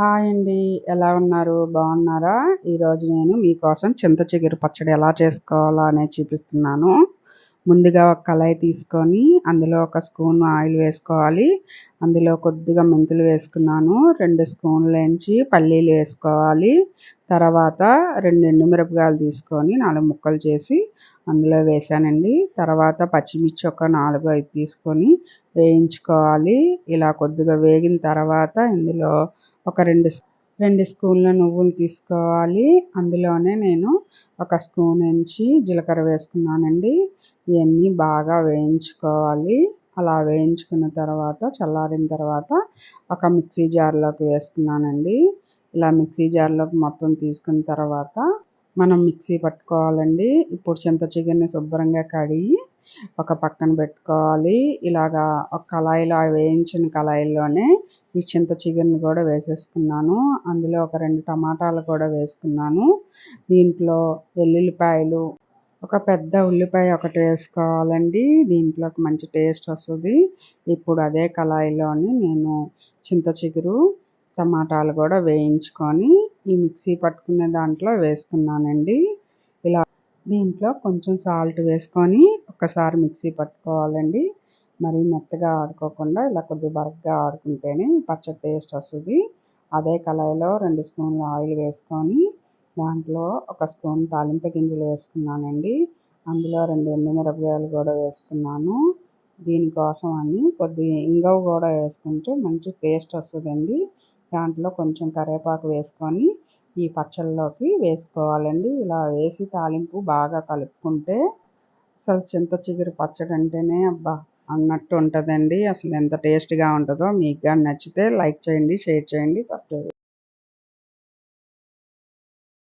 Hi అండి. ఎలా ఉన్నారు? బాగున్నారా? ఈరోజు నేను మీకోసం చింత చిగురు పచ్చడి ఎలా చేసుకోవాలో అనేది చూపిస్తున్నాను. ముందుగా ఒక కళాయి తీసుకొని అందులో ఒక స్పూన్ ఆయిల్ వేసుకోవాలి. అందులో కొద్దిగా మెంతులు వేసుకున్నాను. రెండు స్పూన్లేంచి పల్లీలు వేసుకోవాలి. తర్వాత రెండు ఎండుమిరపకాయలు తీసుకొని నాలుగు ముక్కలు చేసి అందులో వేసానండి. తర్వాత పచ్చిమిర్చి ఒక నాలుగు ఐదు తీసుకొని వేయించుకోవాలి. ఇలా కొద్దిగా వేగిన తర్వాత ఇందులో ఒక రెండు రెండు స్పూన్ల నువ్వులు తీసుకోవాలి. అందులోనే నేను ఒక స్పూన్ నుంచి జీలకర్ర వేసుకున్నానండి. ఇవన్నీ బాగా వేయించుకోవాలి. అలా వేయించుకున్న తర్వాత చల్లారిన తర్వాత ఒక మిక్సీ జార్లోకి వేసుకున్నానండి. ఇలా మిక్సీ జార్లోకి మొత్తం తీసుకున్న తర్వాత మనం మిక్సీ పట్టుకోవాలండి. ఇప్పుడు చింత చికెన్ని శుభ్రంగా కడిగి ఒక పక్కన పెట్టుకోవాలి. ఇలాగా ఒక కళాయిలో వేయించిన కళాయిలోనే ఈ చింత చికెన్ కూడా వేసేసుకున్నాను. అందులో ఒక రెండు టమాటాలు కూడా వేసుకున్నాను. దీంట్లో వెల్లుల్లిపాయలు ఒక పెద్ద ఉల్లిపాయ ఒకటి వేసుకోవాలండి. దీంట్లోకి మంచి టేస్ట్ వస్తుంది. ఇప్పుడు అదే కళాయిలోని నేను చింత చిగురు టమాటాలు కూడా వేయించుకొని ఈ మిక్సీ పట్టుకునే దాంట్లో వేసుకున్నానండి. ఇలా దీంట్లో కొంచెం సాల్ట్ వేసుకొని ఒకసారి మిక్సీ పట్టుకోవాలండి. మరీ మెత్తగా ఆడుకోకుండా ఇలా కొద్దిగా బరగ్గా ఆడుకుంటేనే పచ్చడి టేస్ట్ వస్తుంది. అదే కళాయిలో రెండు స్పూన్లు ఆయిల్ వేసుకొని దాంట్లో ఒక స్పూన్ తాలింపు గింజలు వేసుకున్నానండి. అందులో రెండు ఎండుమిరపకాయలు కూడా వేసుకున్నాను. దీనికోసం అని కొద్దిగా ఇంగవ కూడా వేసుకుంటే మంచి టేస్ట్ వస్తుందండి. దాంట్లో కొంచెం కరివేపాకు వేసుకొని ఈ పచ్చళ్ళలోకి వేసుకోవాలండి. ఇలా వేసి తాలింపు బాగా కలుపుకుంటే అసలు చింత చిగురు పచ్చడి అంటేనే అబ్బా! అన్నట్టు ఉంటుందండి. అసలు ఎంత టేస్ట్గా ఉంటుందో మీకు కానీ నచ్చితే లైక్ చేయండి షేర్ చేయండి సబ్స్క్రైబ్